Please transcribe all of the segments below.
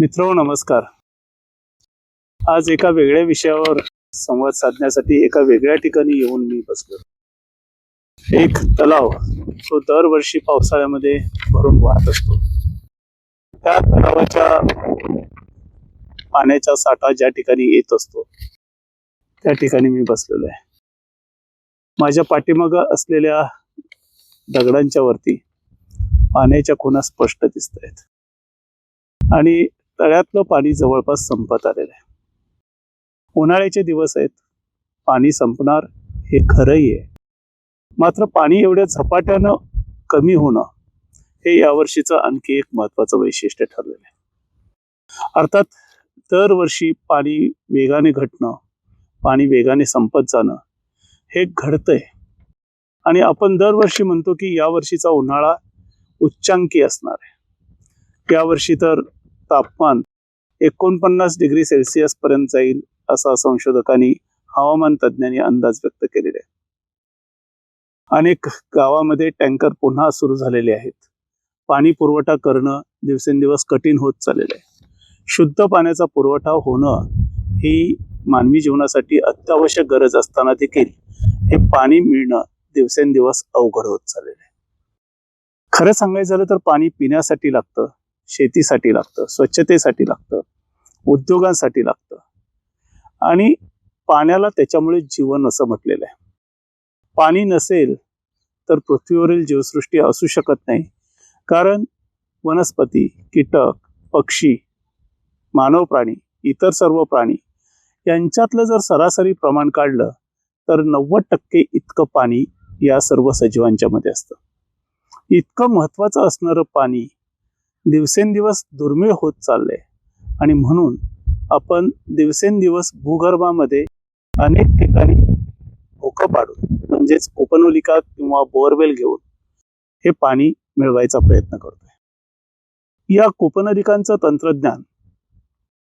मित्र नमस्कार. आज एका वेगळ्या विषयावर संवाद साधण्यासाठी एका वेगळ्या ठिकाणी येऊन मी बसलो एक तलाव तो दरवर्षी पावसाळ्यामध्ये भरून वाहत असतो. त्या तलावाच्या पाण्याचा साठा ज्या ठिकाणी येत असतो त्या ठिकाणी मी बसलेलो आहे. माझ्या पाठीमाग असलेल्या दगडांच्या वरती पाण्याच्या खुणा स्पष्ट दिसत आहेत आणि तळ्यातलं पाणी जवळपास संपत आलेलं आहे. उन्हाळ्याचे दिवस आहेत. पाणी संपणार हे खरंही आहे. मात्र पाणी एवढ्या झपाट्यानं कमी होणं हे यावर्षीचं आणखी एक महत्वाचं वैशिष्ट्य ठरलेलं आहे. अर्थात दरवर्षी पाणी वेगाने घटणं पाणी वेगाने संपत जाणं हे घडतंय. आणि आपण दरवर्षी म्हणतो की यावर्षीचा उन्हाळा उच्चांकी असणार आहे. यावर्षी तर तापमान एकोणपन्नास डिग्री सेल्सिअस पर्यंत जाईल असा संशोधकांनी हवामान तज्ज्ञांनी अंदाज व्यक्त केलेले आहे. अनेक गावामध्ये टँकर पुन्हा सुरू झालेले आहेत. पाणी पुरवठा करणं दिवसेंदिवस कठीण होत चाललेलं आहे. शुद्ध पाण्याचा पुरवठा होणं ही मानवी जीवनासाठी अत्यावश्यक गरज असताना देखील हे पाणी मिळणं दिवसेंदिवस अवघड होत चाललेलं आहे. खरं सांगायचं झालं तर पाणी पिण्यासाठी लागतं. शेतीसाठी लागतं स्वच्छतेसाठी लागतं उद्योगांसाठी लागतं. आणि पाण्याला त्याच्यामुळे जीवन असं म्हटलेलं आहे. पाणी नसेल तर पृथ्वीवरील जीवसृष्टी असू शकत नाही. कारण वनस्पती कीटक पक्षी मानव प्राणी इतर सर्व प्राणी यांच्यातलं जर सरासरी प्रमाण काढलं तर नव्वद टक्के इतकं पाणी या सर्व सजीवांच्या मध्ये असतं. इतकं महत्वाचं असणारं पाणी दिवसेंदिवस दुर्मिळ होत चालले आणि म्हणून आपण दिवसेंदिवस भूगर्भामध्ये अनेक ठिकाणी भोकं पाडून म्हणजेच कोपनोलिका किंवा बोअरवेल घेऊन हे पाणी मिळवायचा प्रयत्न करतोय. या कुपनलिकांचं तंत्रज्ञान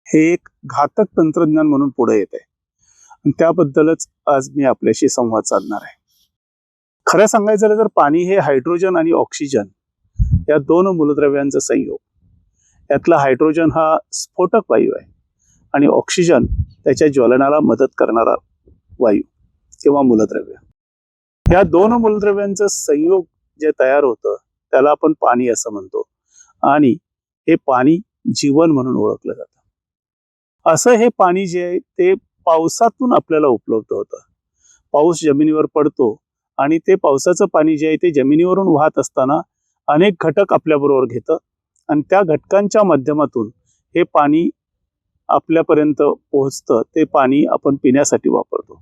हे एक घातक तंत्रज्ञान म्हणून पुढे येत आहे त्याबद्दलच आज मी आपल्याशी संवाद साधणार आहे. खरं सांगायचं झालं तर पाणी हे हायड्रोजन आणि ऑक्सिजन या दोन मूलद्रव्यांचा संयोग. यातला हायड्रोजन हा स्फोटक वायू आहे आणि ऑक्सिजन त्याच्या ज्वलनाला मदत करणारा वायू किंवा मूलद्रव्य. या दोन मूलद्रव्यांचं संयोग जे तयार होतं त्याला आपण पाणी असं म्हणतो आणि हे पाणी जीवन म्हणून ओळखलं जातं. असं हे पाणी जे आहे ते पावसातून आपल्याला उपलब्ध होतं. पाऊस जमिनीवर पडतो आणि ते पावसाचं पाणी जे आहे ते जमिनीवरून वाहत असताना अनेक घटक आपल्याबरोबर घेतं. आणि त्या घटकांच्या माध्यमातून हे पाणी आपल्यापर्यंत पोहोचतं ते पाणी आपण पिण्यासाठी वापरतो.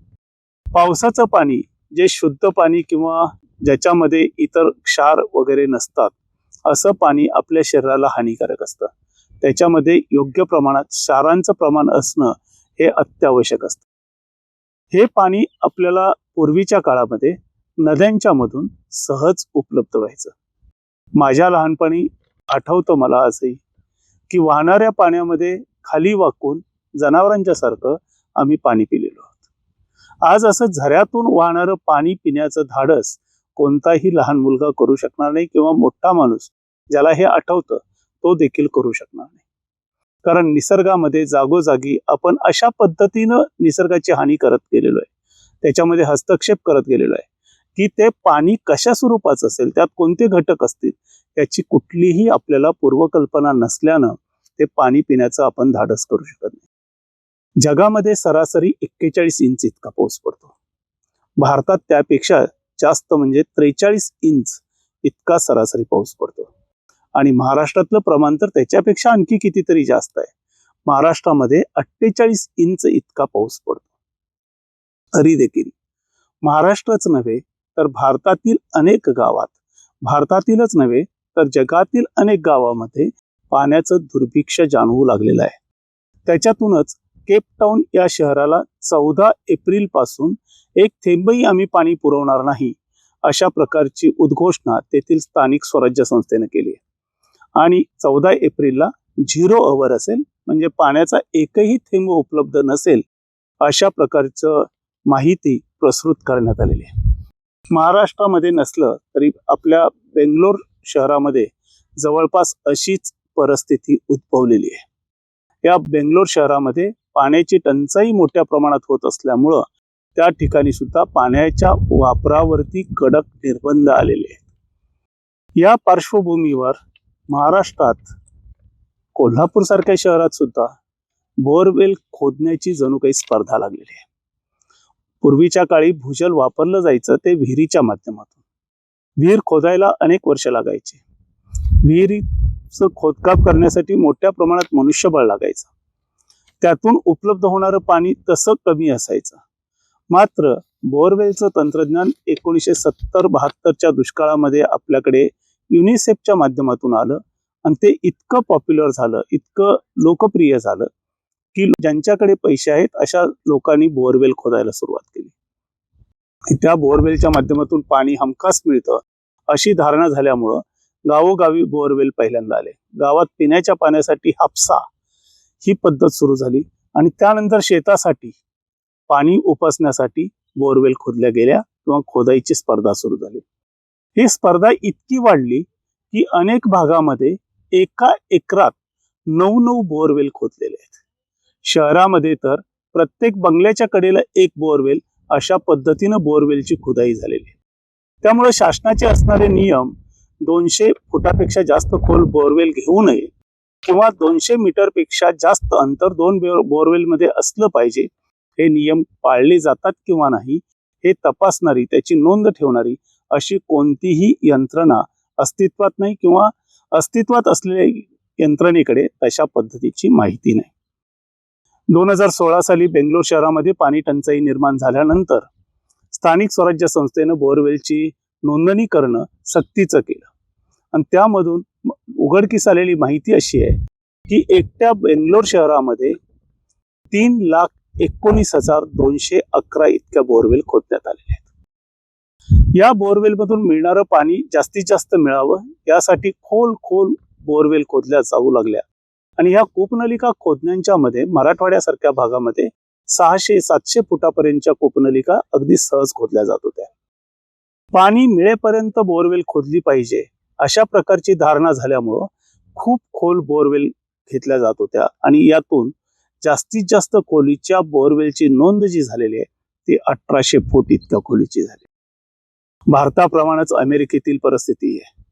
पावसाचं पाणी जे शुद्ध पाणी किंवा ज्याच्यामध्ये इतर क्षार वगैरे नसतात असं पाणी आपल्या शरीराला हानिकारक असतं. त्याच्यामध्ये योग्य प्रमाणात क्षारांचं प्रमाण असणं हे अत्यावश्यक असतं. हे पाणी आपल्याला पूर्वीच्या काळामध्ये नद्यांच्या मधून सहज उपलब्ध व्हायचं. माझ्या लहानपणी आठवतं मला असंही की वाहणाऱ्या पाण्यामध्ये खाली वाकून जनावरांच्या सारखं आम्ही पाणी पिलेलो आहोत. आज असं झऱ्यातून वाहणारं पाणी पिण्याचं धाडस कोणताही लहान मुलगा करू शकणार नाही किंवा मोठा माणूस ज्याला हे आठवतं तो देखील करू शकणार नाही. कारण निसर्गामध्ये जागोजागी आपण अशा पद्धतीनं निसर्गाची हानी करत गेलेलो आहे. त्याच्यामध्ये हस्तक्षेप करत गेलेलो आहे. की ते पाणी कशा स्वरूपाचं असेल त्यात कोणते घटक असतील याची कुठलीही आपल्याला पूर्वकल्पना नसल्यानं ते पाणी पिण्याचं आपण धाडस करू शकत नाही. जगामध्ये सरासरी एक्केचाळीस इंच इतका पाऊस पडतो. भारतात त्यापेक्षा जास्त म्हणजे त्रेचाळीस इंच इतका सरासरी पाऊस पडतो. आणि महाराष्ट्रातलं प्रमाण तर त्याच्यापेक्षा आणखी कितीतरी जास्त आहे. महाराष्ट्रामध्ये अठ्ठेचाळीस इंच इतका पाऊस पडतो. तरी देखील महाराष्ट्रच नव्हे तर भारतातील अनेक गावात भारतातीलच नव्हे तर जगातील अनेक गावामध्ये पाण्याचं दुर्भिक्ष जाणवू लागलेलं आहे. त्याच्यातूनच केपटाऊन या शहराला चौदा एप्रिलपासून एक थेंबही आम्ही पाणी पुरवणार नाही अशा प्रकारची उद्घोषणा तेथील स्थानिक स्वराज्य संस्थेने केली आहे. आणि चौदा एप्रिलला झिरो अवर असेल म्हणजे पाण्याचा एकही थेंब उपलब्ध नसेल अशा प्रकारचं माहिती प्रसृत करण्यात आलेली आहे. महाराष्ट्रामध्ये नसलं तरी आपल्या बेंगलोर शहरामध्ये जवळपास अशीच परिस्थिती उद्भवलेली आहे. या बेंगलोर शहरामध्ये पाण्याची टंचाई मोठ्या प्रमाणात होत असल्यामुळं त्या ठिकाणी सुद्धा पाण्याच्या वापरावरती कडक निर्बंध आलेले आहेत. या पार्श्वभूमीवर महाराष्ट्रात कोल्हापूरसारख्या शहरात सुद्धा बोरवेल खोदण्याची जणू काही स्पर्धा लागलेली आहे. पूर्वीच्या काळी भूजल वापरलं जायचं ते विहिरीच्या माध्यमातून. विहीर खोदायला अनेक वर्ष लागायचे. विहिरीचं खोदकाम करण्यासाठी मोठ्या प्रमाणात मनुष्यबळ लागायचं. त्यातून उपलब्ध होणारं पाणी तसं कमी असायचं. मात्र बोअरवेलचं तंत्रज्ञान एकोणीसशे सत्तर बहात्तरच्या दुष्काळामध्ये आपल्याकडे युनिसेफच्या माध्यमातून आलं आणि ते इतकं पॉप्युलर झालं इतकं लोकप्रिय झालं की ज्यांच्याकडे पैसे आहेत अशा लोकांनी बोअरवेल खोदायला सुरुवात केली. त्या बोअरवेलच्या माध्यमातून पाणी हमखास मिळतं अशी धारणा झाल्यामुळं गावोगावी बोअरवेल पहिल्यांदा आले. गावात पिण्याच्या पाण्यासाठी हापसा ही पद्धत सुरू झाली आणि त्यानंतर शेतासाठी पाणी उपसण्यासाठी बोअरवेल खोदल्या गेल्या किंवा खोदाईची स्पर्धा सुरू झाली. ही स्पर्धा इतकी वाढली की अनेक भागामध्ये एका एकरात नऊ नऊ बोअरवेल खोदलेले आहेत. शहरामध्ये तर प्रत्येक बंगल्याच्या कडेला एक बोअरवेल अशा पद्धतीनं बोअरवेलची खुदाई झालेली आहे. त्यामुळे शासनाचे असणारे नियम दोनशे फुटापेक्षा जास्त खोल बोरवेल घेऊ नये किंवा दोनशे मीटरपेक्षा जास्त अंतर दोन बोअरवेलमध्ये असलं पाहिजे हे नियम पाळले जातात किंवा नाही हे तपासणारी त्याची नोंद ठेवणारी अशी कोणतीही यंत्रणा अस्तित्वात नाही किंवा अस्तित्वात असलेल्या यंत्रणेकडे तशा पद्धतीची माहिती नाही. दोन हजार सोळा साली बेंगलोर शहरामध्ये पाणी टंचाई निर्माण झाल्यानंतर स्थानिक स्वराज्य संस्थेनं बोअरवेलची नोंदणी करणं सक्तीचं केलं. आणि त्यामधून उघडकीस आलेली माहिती अशी आहे की एकट्या बेंगलोर शहरामध्ये तीन लाख एकोणीस हजार दोनशे अकरा इतक्या बोअरवेल खोदण्यात आलेल्या आहेत. या बोअरवेलमधून मिळणारं पाणी जास्तीत जास्त मिळावं यासाठी खोल खोल बोरवेल खोदल्या जाऊ लागल्या. आणि ह्या कूपनलिका खोदण्यांच्या मध्ये मराठवाड्यासारख्या भागामध्ये सहाशे सातशे फुटापर्यंतच्या कूपनलिका अगदी सहज खोदल्या जात होत्या. पाणी मिळेपर्यंत बोरवेल खोदली पाहिजे अशा प्रकारची धारणा झाल्यामुळं खूप खोल बोरवेल घेतल्या जात होत्या आणि यातून जास्तीत जास्त खोलीच्या बोरवेलची नोंद जी झालेली आहे ती अठराशे फूट इतक्या खोलीची झाली. भारताप्रमाणेच अमेरिकेतील परिस्थिती आहे.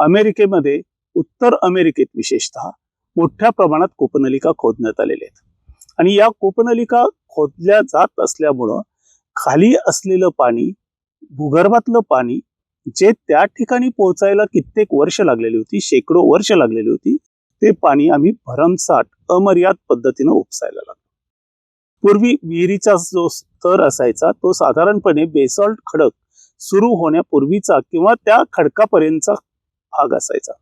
अमेरिकेमध्ये उत्तर अमेरिकेत विशेषतः मोठ्या प्रमाणात कूपनलिका खोदण्यात आलेल्या आहेत. आणि या कूपनलिका खोदल्या जात असल्यामुळं खाली असलेलं पाणी भूगर्भातलं पाणी जे त्या ठिकाणी पोहोचायला कित्येक वर्ष लागलेली होती शेकडो वर्ष लागलेली होती ते पाणी आम्ही भरमसाठ अमर्याद पद्धतीनं उपसायला लागलो. पूर्वी विहिरीचा जो स्तर असायचा तो साधारणपणे बेसॉल्ट खडक सुरू होण्यापूर्वीचा किंवा त्या खडकापर्यंतचा भाग असायचा.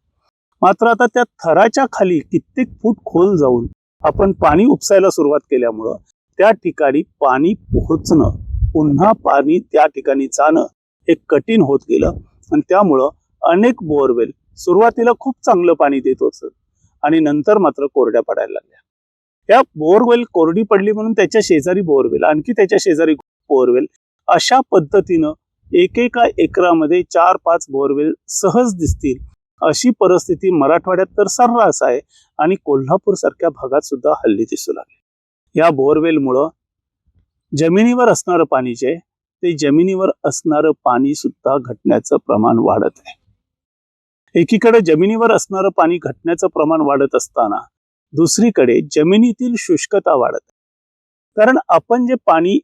मात्र आता त्या थराच्या खाली कित्येक फूट खोल जाऊन आपण पाणी उपसायला सुरुवात केल्यामुळं त्या ठिकाणी पाणी पोहोचणं पुन्हा पाणी त्या ठिकाणी जाणं हे कठीण होत गेलं. आणि त्यामुळं अनेक बोअरवेल सुरुवातीला खूप चांगलं पाणी देत होतं आणि नंतर मात्र कोरड्या पडायला लागल्या. या बोरवेल कोरडी पडली म्हणून त्याच्या शेजारी बोअरवेल आणखी त्याच्या शेजारी बोअरवेल अशा पद्धतीनं एकेका एकरामध्ये चार पाच बोरवेल सहज दिसतील अशी परिस्थिती मराठवाड्यात तर सर्रास आहे आणि कोल्हापूर सारख्या भागात सुद्धा हल्ली दिसू लागली. या बोअरवेलमुळं जमिनीवर असणारं पाणी जे ते जमिनीवर असणारं पाणी सुद्धा घटण्याचं प्रमाण वाढत आहे. एकीकडे जमिनीवर असणारं पाणी घटण्याचं प्रमाण वाढत असताना दुसरीकडे जमिनीतील शुष्कता वाढत आहे. कारण आपण जे पाणी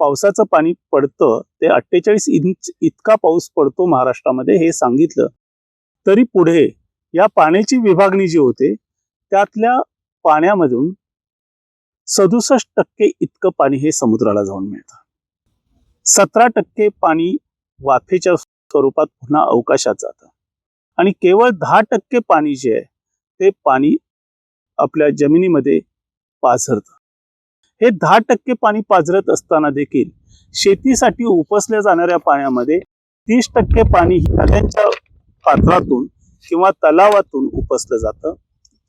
पावसाचं पाणी पडतं ते अठ्ठेचाळीस इंच इतका पाऊस पडतो महाराष्ट्रामध्ये हे सांगितलं तरी पुढे या पाण्याची विभागणी जी होते त्यातल्या पाण्यामधून सदुसष्ट टक्के इतकं पाणी हे समुद्राला जाऊन मिळतं. सतरा टक्के पाणी वाफेच्या स्वरूपात पुन्हा अवकाशात जातं. आणि केवळ दहा टक्के पाणी जे आहे ते पाणी आपल्या जमिनीमध्ये पाझरतं. हे दहा टक्के पाणी पाझरत असताना देखील शेतीसाठी उपसल्या जाणाऱ्या पाण्यामध्ये तीस टक्के पाणी नद्यांच्या पात्रातून किंवा तलावातून उपसलं जातं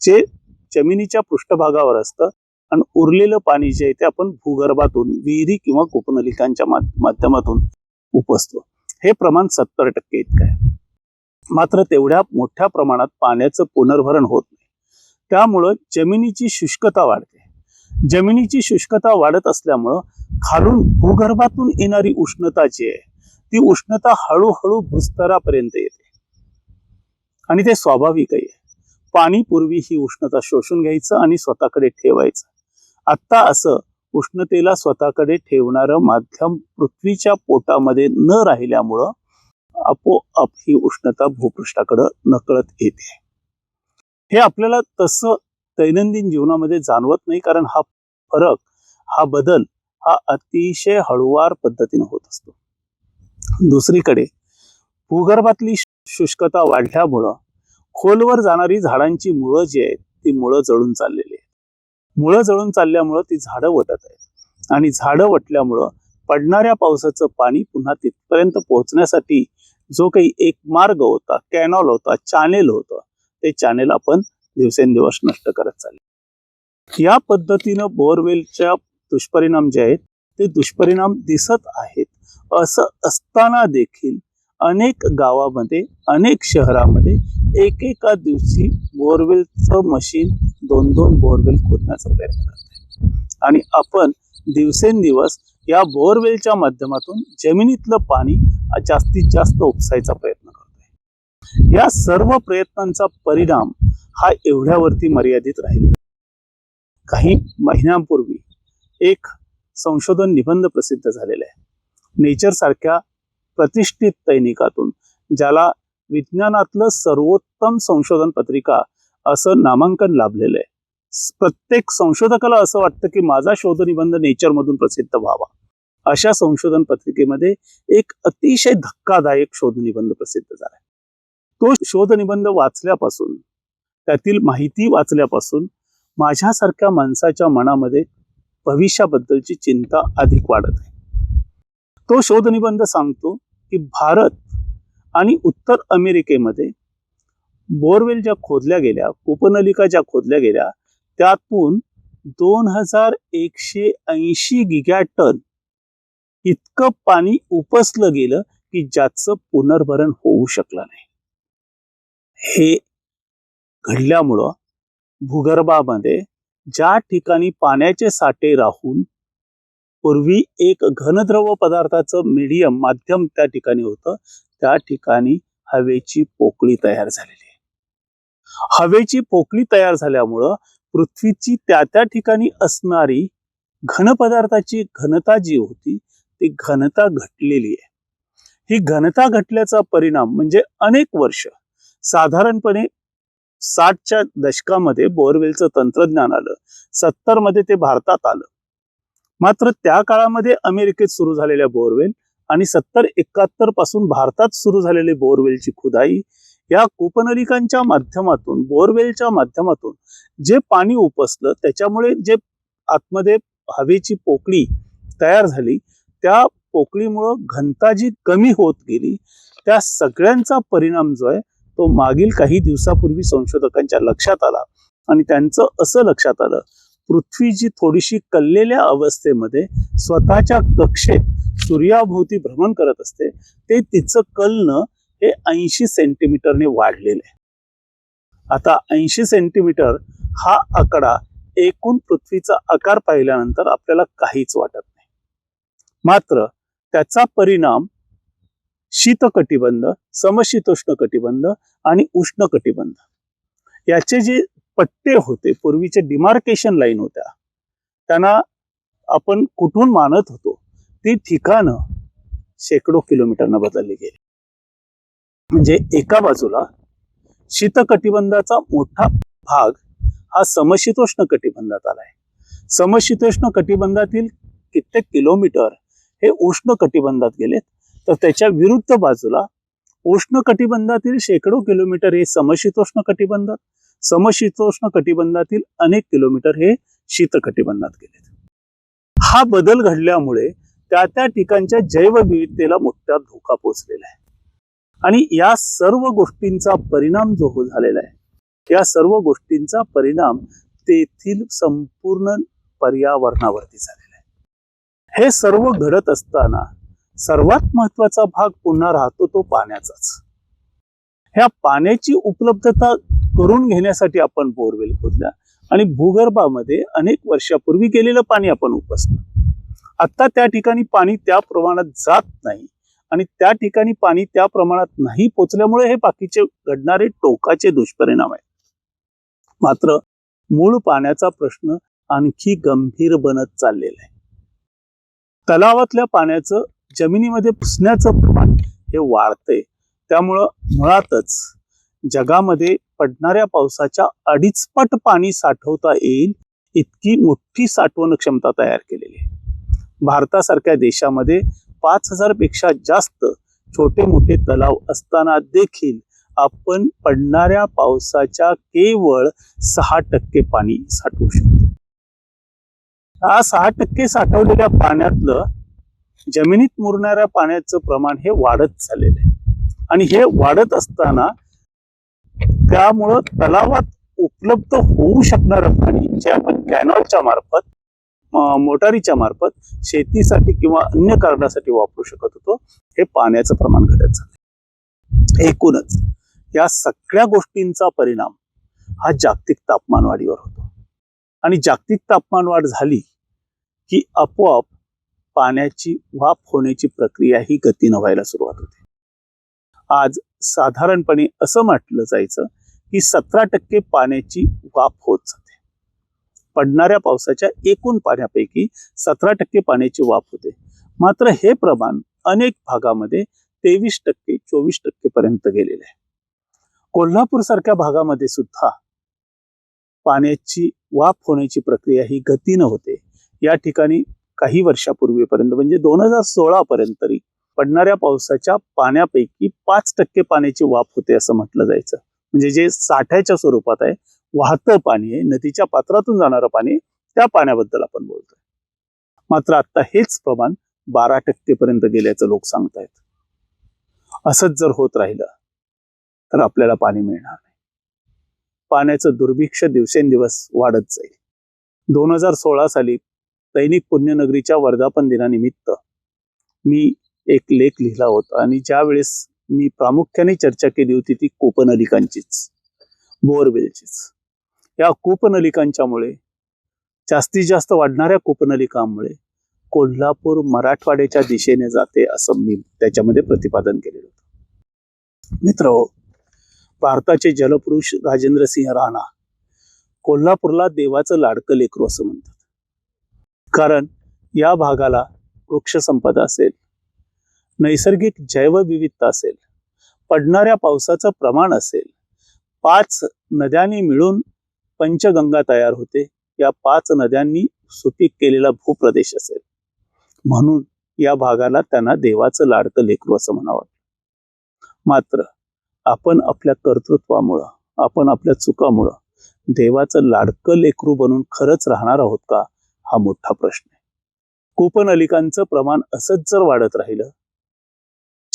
जे जमिनीच्या पृष्ठभागावर असतं आणि उरलेलं पाणी जे आहे ते आपण भूगर्भातून विहिरी किंवा कूपनलिकांच्या माध्यमातून उपसतो. हे प्रमाण सत्तर टक्के इतकं आहे. मात्र तेवढ्या मोठ्या प्रमाणात पाण्याचं पुनर्भरण होत नाही. त्यामुळं जमिनीची शुष्कता वाढते. जमिनीची शुष्कता वाढत असल्यामुळं खालून भूगर्भातून येणारी उष्णता जी आहे ती उष्णता हळूहळू भूस्तरापर्यंत येते. आणि ते स्वाभाविकही आहे. पाणी पूर्वी ही उष्णता शोषून घ्यायचं आणि स्वतःकडे ठेवायचं. आत्ता असं उष्णतेला स्वतःकडे ठेवणारं माध्यम पृथ्वीच्या पोटामध्ये न राहिल्यामुळं आपोआप ही उष्णता भूपृष्ठाकडं नकळत येते. हे आपल्याला तसं दैनंदिन जीवनामध्ये जाणवत नाही कारण हा फरक हा बदल हा अतिशय हळुवार पद्धतीने होत असतो. दुसरीकडे भूगर्भातली शुष्कता वाढल्यामुळं खोलवर जाणारी झाडांची मुळं जी आहेत ती मुळं जळून चाललेली आहेत. मुळं जळून चालल्यामुळं ती झाडं वटत आहेत. आणि झाडं वटल्यामुळं पडणाऱ्या पावसाचं पाणी पुन्हा तिथपर्यंत पोहोचण्यासाठी जो काही एक मार्ग होता कॅनॉल होता चॅनेल होतं ते चॅनेल आपण दिवसेंदिवस नष्ट करत चालले या पद्धतीनं बोअरवेलच्या दुष्परिणाम जे आहेत ते दुष्परिणाम दिसत आहेत. असं असताना देखील अनेक गावामध्ये अनेक शहरामध्ये एकेका दिवशी बोअरवेलचं मशीन दोन दोन बोअरवेल खोदण्याचा प्रयत्न करत आहे आणि आपण दिवसेंदिवस या बोअरवेलच्या माध्यमातून जमिनीतलं पाणी जास्तीत जास्त उपसायचा प्रयत्न करतोय. या सर्व प्रयत्नांचा परिणाम हा एवढ्यावरती मर्यादित राहिला काही महिन्यांपूर्वी एक संशोधन निबंध प्रसिद्ध झालेला आहे. नेचर सारख्या प्रतिष्ठित दैनिकातून ज्याला विज्ञानातलं सर्वोत्तम संशोधन पत्रिका असं नामांकन लाभलेलं आहे. प्रत्येक संशोधकाला असं वाटतं की माझा शोधनिबंध नेचरमधून प्रसिद्ध व्हावा. अशा संशोधन पत्रिकेमध्ये एक अतिशय धक्कादायक शोधनिबंध प्रसिद्ध झाला तो शोधनिबंध वाचल्यापासून त्यातील माहिती वाचल्यापासून माझ्यासारख्या माणसाच्या मनामध्ये भविष्याबद्दलची चिंता अधिक वाढत आहे. तो शोधनिबंध सांगतो की भारत आणि उत्तर अमेरिकेमध्ये बोरवेल ज्या खोदल्या गेल्या कुपनलिका ज्या खोदल्या गेल्या त्यातून दोन हजार एकशे ऐंशी गिगा टन इतकं पाणी उपसलं गेलं की ज्याचं पुनर्भरण होऊ शकलं नाही. हे घडल्यामुळं भूगर्भामध्ये ज्या ठिकाणी पाण्याचे साठे राहून पूर्वी एक घनद्रव पदार्थाचं मीडियम माध्यम त्या ठिकाणी होतं. त्या ठिकाणी हवेची पोकळी तयार झालेली आहे. हवेची पोकळी तयार झाल्यामुळं पृथ्वीची त्या त्या ठिकाणी असणारी घन पदार्थाची घनता जी होती ती घनता घटलेली आहे. ही घनता घटल्याचा परिणाम म्हणजे अनेक वर्ष साधारणपणे साठच्या दशकामध्ये बोअरवेलचं तंत्रज्ञान आलं. सत्तरमध्ये ते भारतात आलं. मात्र त्या काळामध्ये अमेरिकेत सुरू झालेल्या बोअरवेल आणि सत्तर एकाहत्तरपासून भारतात सुरू झालेली बोअरवेलची खुदाई या कूपनलिकांच्या माध्यमातून बोअरवेलच्या माध्यमातून जे पाणी उपसलं त्याच्यामुळे जे आतमध्ये हवेची पोकळी तयार झाली त्या पोकळीमुळं घनता जी कमी होत गेली. त्या सगळ्यांचा परिणाम जो आहे तो मागील काही दिवसापूर्वी संशोधकांच्या लक्षात आला आणि त्यांचं असं लक्षात आलं पृथ्वी जी थोडीशी कललेल्या अवस्थेमध्ये स्वतःच्या कक्षेत सूर्याभोवती भ्रमण करत असते ते तिचं कलनं हे ऐंशी सेंटीमीटरने वाढलेलं. आहे आता ऐंशी सेंटीमीटर हा आकडा एकूण पृथ्वीचा आकार पाहिल्यानंतर आपल्याला काहीच वाटत नाही. मात्र त्याचा परिणाम शीतकटिबंध समशीतोष्ण कटिबंध आणि उष्ण कटिबंध याचे जे पट्टे होते. पूर्वीचे डिमार्केशन लाईन होत्या. त्यांना आपण कुठून मानत होतो? ती ठिकाणं शेकडो किलोमीटरनं बदलली गेली. म्हणजे एका बाजूला शीतकटिबंधाचा मोठा भाग हा समशीतोष्ण कटिबंधात आलाय. समशीतोष्ण कटिबंधातील कित्येक किलोमीटर हे उष्ण कटिबंधात गेलेत. तर त्याच्या विरुद्ध बाजूला उष्ण कटिबंधातील शेकडो किलोमीटर हे समशीतोष्ण कटिबंधात समशीतोष्ण कटिबंधातील अनेक किलोमीटर हे शीतकटिबंधात गेले हा बदल घडल्यामुळे त्या त्या ठिकाणच्या जैवविविधतेला मोठा धोका पोचलेला आहे. आणि या सर्व गोष्टींचा परिणाम जो हो झालेला आहे या सर्व गोष्टींचा परिणाम तेथील संपूर्ण पर्यावरणावरती झालेला आहे. हे सर्व घडत असताना सर्वात महत्त्वाचा भाग पुन्हा राहतो तो पाण्याचाच. ह्या पाण्याची उपलब्धता करून घेण्यासाठी आपण बोरवेल खोदल्या आणि भूगर्भामध्ये अनेक वर्षापूर्वी गेलेलं पाणी आपण उपसलं आता त्या ठिकाणी पाणी त्या प्रमाणात जात नाही. आणि त्या ठिकाणी पाणी त्या प्रमाणात नाही पोचल्यामुळे हे बाकीचे घडणारे टोकाचे दुष्परिणाम आहेत. मात्र मूळ पाण्याचा प्रश्न आणखी गंभीर बनत चाललेला आहे. तलावातल्या पाण्याचं जमिनीमध्ये पुसण्याचं प्रमाण हे वाढतंय. त्यामुळं मुळातच जगामध्ये पडणाऱ्या पावसाच्या अडीच पट पाणी साठवता येईल इतकी मोठी साठवण क्षमता तयार केलेली आहे. भारतासारख्या देशामध्ये पाच हजारपेक्षा जास्त छोटे मोठे तलाव असताना देखील आपण पडणाऱ्या पावसाच्या केवळ सहा टक्के पाणी साठवू शकतो. हा सहा टक्के साठवलेल्या पाण्यातलं जमिनीत मुरणाऱ्या पाण्याचं प्रमाण हे वाढत चाललेलं आहे. आणि हे वाढत असताना त्यामुळं तलावात उपलब्ध होऊ शकणारं पाणी जे आपण कॅनॉलच्या मार्फत मोटारीच्या मार्फत शेतीसाठी किंवा अन्य कारणासाठी वापरू शकत होतो हे पाण्याचं प्रमाण घटत झालं एकूणच या सगळ्या गोष्टींचा परिणाम हा जागतिक तापमान वाढीवर होतो. आणि जागतिक तापमान वाढ झाली की आपोआप पाण्याची वाफ होण्याची प्रक्रिया ही गतीनं व्हायला सुरुवात होते. आज साधारणपणे असं म्हटलं जायचं की सतरा टक्के पाण्याची वाफ होत जाते. पडणाऱ्या पावसाच्या एकूण पाण्यापैकी सतरा टक्के पाण्याची वाफ होते. मात्र हे प्रमाण अनेक भागामध्ये तेवीस टक्के चोवीस टक्के पर्यंत गेलेले आहे. कोल्हापूर सारख्या भागामध्ये सुद्धा पाण्याची वाफ होण्याची प्रक्रिया ही गतीनं होते. या ठिकाणी काही वर्षापूर्वीपर्यंत म्हणजे दोन हजार सोळा पर्यंत तरी पडणाऱ्या पावसाच्या पाण्यापैकी पाच टक्के पाण्याची वाफ होते असं म्हटलं जायचं. म्हणजे जे साठ्याच्या स्वरूपात आहे वाहतं पाणी आहे नदीच्या पात्रातून जाणारं पाणी त्या पाण्याबद्दल आपण बोलतोय. मात्र आता हेच प्रमाण बारा टक्केपर्यंत गेल्याचं लोक सांगतायत. असंच जर होत राहिलं तर आपल्याला पाणी मिळणार नाही. पाण्याचं दुर्भिक्ष दिवसेंदिवस वाढत जाईल. दोन हजार सोळा साली दैनिक पुण्यनगरीच्या वर्धापन दिनानिमित्त मी एक लेख लिहिला होता आणि ज्यावेळेस मी प्रामुख्याने चर्चा केली होती ती कूपनलिकांचीच बोअरवेलचीच या कूपनलिकांच्यामुळे जास्तीत जास्त वाढणाऱ्या कूपनलिकांमुळे कोल्हापूर मराठवाड्याच्या दिशेने जाते असं मी त्याच्यामध्ये प्रतिपादन केलेलं होतं. मित्र हो, भारताचे जलपुरुष राजेंद्र सिंह राणा कोल्हापूरला देवाचं लाडकं लेकरू असं म्हणतात. कारण या भागाला वृक्षसंपदा असेल नैसर्गिक जैवविविधता असेल पडणाऱ्या पावसाचं प्रमाण असेल पाच नद्यांनी मिळून पंचगंगा तयार होते या पाच नद्यांनी सुपीक केलेला भूप्रदेश असेल. म्हणून या भागाला त्यांना देवाचं लाडकं लेकरू असं म्हणावं मात्र आपण आपल्या कर्तृत्वामुळं आपण आपल्या चुकामुळं देवाचं लाडकं लेकरू बनून खरंच राहणार आहोत का? हा मोठा प्रश्न आहे. कूपनलिकांचं प्रमाण असंच जर वाढत राहिलं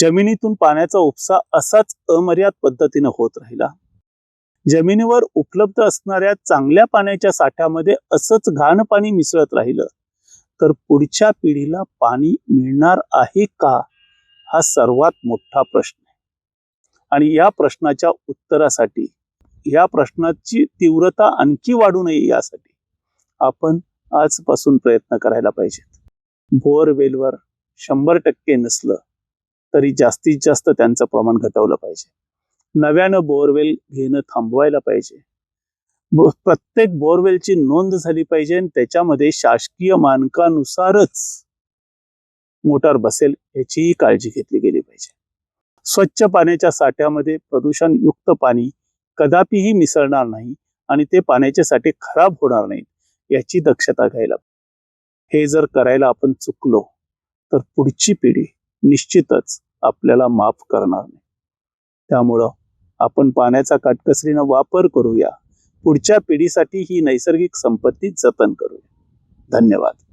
जमिनीतून पाण्याचा उपसा असाच अमर्याद पद्धतीनं होत राहिला. जमिनीवर उपलब्ध असणाऱ्या चांगल्या पाण्याच्या साठ्यामध्ये असंच घाण पाणी मिसळत राहिलं. तर पुढच्या पिढीला पाणी मिळणार आहे का? हा सर्वात मोठा प्रश्न आहे. आणि या प्रश्नाच्या उत्तरासाठी या प्रश्नाची तीव्रता आणखी वाढू नये यासाठी आपण आजपासून प्रयत्न करायला पाहिजेत. बोअरवेलवर शंभर टक्के नसलं तरी जास्तीत जास्त त्यांचं प्रमाण घटवलं पाहिजे. नव्यानं बोअरवेल घेणं थांबवायला पाहिजे. प्रत्येक बोअरवेलची नोंद झाली पाहिजे आणि त्याच्यामध्ये शासकीय मानकानुसारच मोटार बसेल याचीही काळजी घेतली गेली पाहिजे. स्वच्छ पाण्याच्या साठ्यामध्ये प्रदूषण युक्त पाणी कदापिही मिसळणार नाही आणि ते पाण्याचे साठे खराब होणार नाहीत याची दक्षता घ्यायला. हे जर करायला आपण चुकलो तर पुढची पिढी निश्चितच आपल्याला माफ करणार नाही. त्यामुळं आपण पाण्याचा काटकसरीनं वापर करूया. पुढच्या पिढीसाठी ही नैसर्गिक संपत्ती जतन करूया. धन्यवाद.